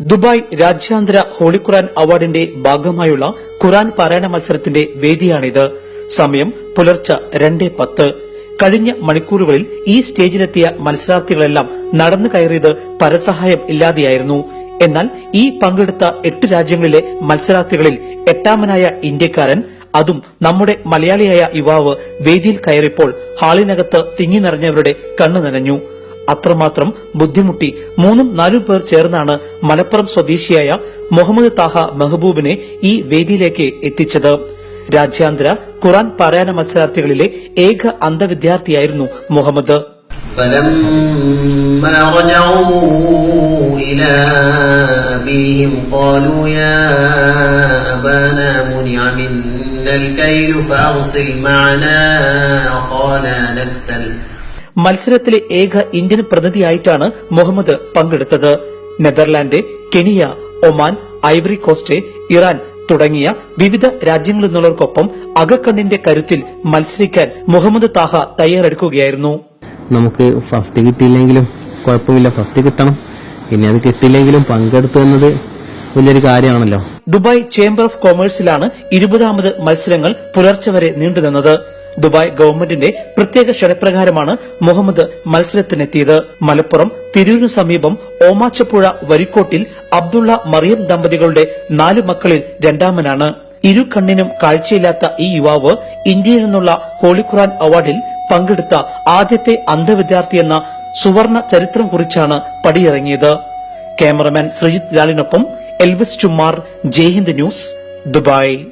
Dubai രാജ്യാന്തര holy ഖുറാൻ അവാർഡിന്റെ ഭാഗമായുള്ള ഖുറാൻ പാരായണ മത്സരത്തിന്റെ വേദിയാണിത്. സമയം പുലർച്ചെ രണ്ട് പത്ത്. കഴിഞ്ഞ മണിക്കൂറുകളിൽ ഈ സ്റ്റേജിലെത്തിയ മത്സരാർത്ഥികളെല്ലാം നടന്നു കയറിയത് പരസഹായം ഇല്ലാതെയായിരുന്നു. എന്നാൽ ഈ പങ്കെടുത്ത എട്ട് രാജ്യങ്ങളിലെ മത്സരാർത്ഥികളിൽ എട്ടാമനായ ഇന്ത്യക്കാരൻ അതും നമ്മുടെ മലയാളിയായ യുവാവ് വേദിയിൽ കയറിയപ്പോൾ ഹാളിനകത്ത് തിങ്ങി നിറഞ്ഞവരുടെ കണ്ണു നനഞ്ഞു. അത്രമാത്രം ബുദ്ധിമുട്ടി മൂന്നും നാലും പേർ ചേർന്നാണ് മലപ്പുറം സ്വദേശിയായ മുഹമ്മദ് താഹ മെഹബൂബിനെ ഈ വേദിയിലേക്ക് എത്തിച്ചത് രാജ്യാന്തര ഖുറാൻ പാരായണ മത്സരാർത്ഥികളിലെ ഏക അന്ധവിദ്യാർത്ഥിയായിരുന്നു മുഹമ്മദ് فلما رجعوا إلى أبيهم قالوا يا أبانا منع منا الكيل فأرسل معنا أخانا نكتل മത്സരത്തിലെ ഏക ഇന്ത്യൻ പ്രതിനിധിയായിട്ടാണ് മുഹമ്മദ് പങ്കെടുത്തത്. Netherland Kenya Oman Ivory Coast Iran തുടങ്ങിയ വിവിധ രാജ്യങ്ങളിൽ നിന്നുള്ളവർക്കൊപ്പം അകക്കണ്ണിന്റെ കരുത്തിൽ മത്സരിക്കാൻ മുഹമ്മദ് താഹ തയ്യാറെടുക്കുകയായിരുന്നു. നമുക്ക് ഫസ്റ്റ് കിട്ടിയില്ലെങ്കിലും കുഴപ്പമില്ല. ഫസ്റ്റ് കിട്ടണം. പിന്നെ അത് കിട്ടിയില്ലെങ്കിലും പങ്കെടുത്തു എന്നത് വലിയൊരു കാര്യമാണല്ലോ. ദുബായ് ചേംബർ ഓഫ് കൊമേഴ്സിലാണ് ഇരുപതാമത് മത്സരങ്ങൾ പുലർച്ചെ വരെ നീണ്ടുനിന്നത്. ദുബായ് ഗവൺമെന്റിന്റെ പ്രത്യേക ക്ഷണപ്രകാരമാണ് മുഹമ്മദ് മത്സരത്തിനെത്തിയത്. മലപ്പുറം തിരൂരിന് സമീപം ഓമാച്ചപ്പുഴ വരിക്കോട്ടിൽ അബ്ദുള്ള മറിയം ദമ്പതികളുടെ നാലു മക്കളിൽ രണ്ടാമനാണ്. ഇരു കണ്ണിനും കാഴ്ചയില്ലാത്ത ഈ യുവാവ് ഇന്ത്യയിൽ നിന്നുള്ള ഹോളി ഖുറാൻ അവാർഡിൽ പങ്കെടുത്ത ആദ്യത്തെ അന്ധവിദ്യാർത്ഥി എന്ന സുവർണ ചരിത്രം കുറിച്ചാണ് പടിയിറങ്ങിയത്. Cameraman Sreejith ലാലിനൊപ്പം Elvis Chumar Jaihind news Dubai.